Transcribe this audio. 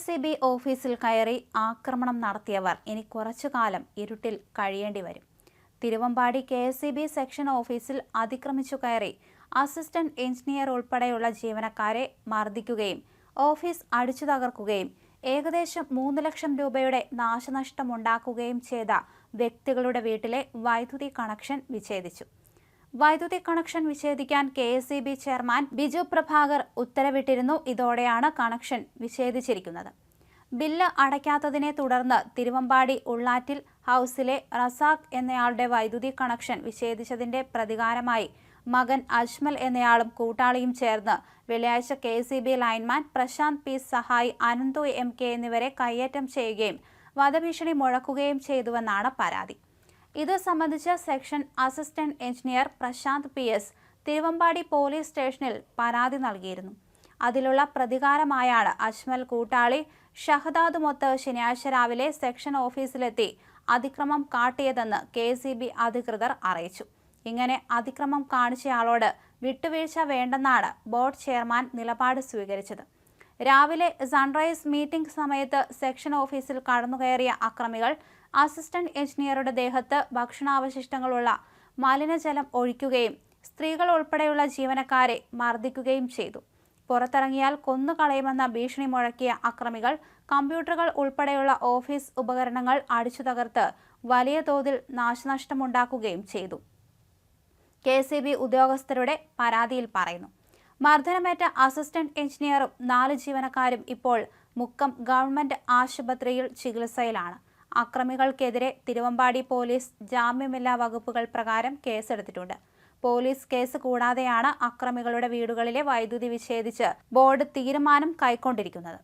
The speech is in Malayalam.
എസ് ബി ഓഫീസിൽ കയറി ആക്രമണം നടത്തിയവർ ഇനി കുറച്ചു കാലം ഇരുട്ടിൽ കഴിയേണ്ടി വരും. Thiruvambady K S C B section ഓഫീസിൽ അതിക്രമിച്ചു കയറി അസിസ്റ്റന്റ് എഞ്ചിനീയർ ഉൾപ്പെടെയുള്ള ജീവനക്കാരെ മർദ്ദിക്കുകയും ഓഫീസ് അടിച്ചു തകർക്കുകയും ഏകദേശം മൂന്ന് ലക്ഷം രൂപയുടെ നാശനഷ്ടമുണ്ടാക്കുകയും ചെയ്ത വ്യക്തികളുടെ വീട്ടിലെ വൈദ്യുതി കണക്ഷൻ വിച്ഛേദിച്ചു. വൈദ്യുതി connection വിച്ഛേദിക്കാൻ K S E B chairman Biju Prabhakar ഉത്തരവിട്ടിരുന്നു. ഇതോടെയാണ് കണക്ഷൻ വിച്ഛേദിച്ചിരിക്കുന്നത്. ബില്ല് അടയ്ക്കാത്തതിനെ തുടർന്ന് തിരുവമ്പാടി ഉള്ളാറ്റിൽ ഹൗസിലെ റസാഖ് എന്നയാളുടെ വൈദ്യുതി കണക്ഷൻ വിച്ഛേദിച്ചതിന്റെ പ്രതികാരമായി മകൻ അജ്മൽ എന്നയാളും കൂട്ടാളിയും ചേർന്ന് വെള്ളിയാഴ്ച K C B lineman Prashanth P Sahay Ananthu M K എന്നിവരെ കയ്യേറ്റം ചെയ്യുകയും വധഭീഷണി മുഴക്കുകയും ചെയ്തുവെന്നാണ് പരാതി. ഇത് സംബന്ധിച്ച് section assistant engineer Prashanth P S Thiruvambady police സ്റ്റേഷനിൽ പരാതി നൽകിയിരുന്നു. അതിലുള്ള പ്രതികാരമായാണ് അജ്മൽ കൂട്ടാളി ഷഹദാദുമൊത്ത് ശനിയാഴ്ച രാവിലെ സെക്ഷൻ ഓഫീസിലെത്തി അതിക്രമം കാട്ടിയതെന്ന് കെ അധികൃതർ അറിയിച്ചു. ഇങ്ങനെ അതിക്രമം കാണിച്ചയാളോട് വിട്ടുവീഴ്ച വേണ്ടെന്നാണ് ബോർഡ് ചെയർമാൻ നിലപാട് സ്വീകരിച്ചത്. രാവിലെ സൺറൈസ് മീറ്റിംഗ് സമയത്ത് സെക്ഷൻ ഓഫീസിൽ കടന്നുകയറിയ അക്രമികൾ അസിസ്റ്റന്റ് എഞ്ചിനീയറുടെ ദേഹത്ത് ഭക്ഷണാവശിഷ്ടങ്ങളുള്ള മലിനജലം ഒഴിക്കുകയും സ്ത്രീകൾ ഉൾപ്പെടെയുള്ള ജീവനക്കാരെ മർദ്ദിക്കുകയും ചെയ്തു. പുറത്തിറങ്ങിയാൽ കൊന്നുകളയുമെന്ന ഭീഷണി മുഴക്കിയ അക്രമികൾ കമ്പ്യൂട്ടറുകൾ ഉൾപ്പെടെയുള്ള ഓഫീസ് ഉപകരണങ്ങൾ അടിച്ചു തകർത്ത് വലിയ തോതിൽ നാശനഷ്ടമുണ്ടാക്കുകയും ചെയ്തു. കെ ഉദ്യോഗസ്ഥരുടെ പരാതിയിൽ പറയുന്നു. മർദ്ദനമേറ്റ അസിസ്റ്റന്റ് എഞ്ചിനീയറും നാല് ജീവനക്കാരും ഇപ്പോൾ മുക്കം ഗവൺമെന്റ് ആശുപത്രിയിൽ ചികിത്സയിലാണ്. അക്രമികൾക്കെതിരെ തിരുവമ്പാടി പോലീസ് ജാമ്യമില്ലാ വകുപ്പുകൾ പ്രകാരം കേസെടുത്തിട്ടുണ്ട്. പോലീസ് കേസ് കൂടാതെയാണ് അക്രമികളുടെ വീടുകളിലെ വൈദ്യുതി വിച്ഛേദിച്ച് ബോർഡ് തീരുമാനം കൈക്കൊണ്ടിരിക്കുന്നത്.